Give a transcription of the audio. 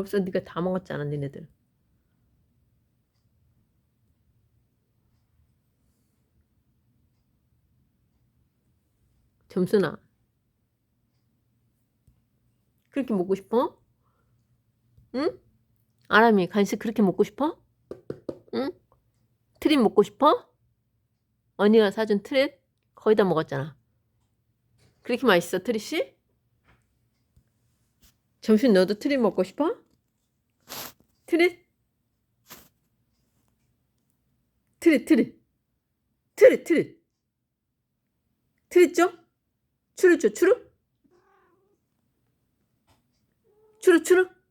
없어. 네가 다 먹었잖아, 니네들. 점순아. 그렇게 먹고 싶어? 응? 아람이 간식 그렇게 먹고 싶어? 응? 트릿 먹고 싶어? 언니가 사준 트릿 거의 다 먹었잖아. 그렇게 맛있어, 트릿이? 점심 너도 트릿 먹고 싶어? 트릿? 트릿, 트릿. 트릿, 트릿. 트릿 줘? 추루 줘, 추루? 추루, 추루? 추루?